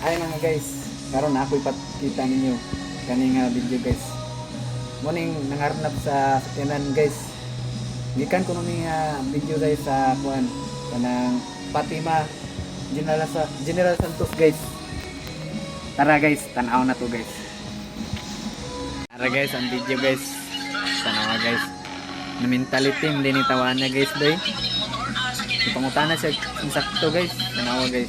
Ayun na nga guys, karon na ako ipakita ninyo kaning nga video guys. Morning nangarnap sa sakyanan guys. Gikan ko ni nga video guys sa kuan kanang Fatima General sa General Santos guys. Tara guys, tanaw na to guys. Tara guys, ang video guys. Tanawa guys. Na mentality hindi ni tawaan niya guys doy. Ipangutana siya kung sakto guys. Tanawa guys.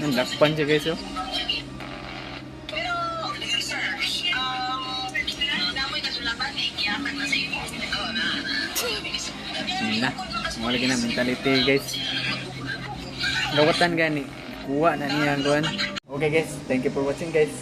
Nang dakpan siya guys oh. Kiyatan na iyo. Oo na. Yun mentality guys. Gawatan gani. Kuha na niya ang. Okay guys, thank you for watching guys.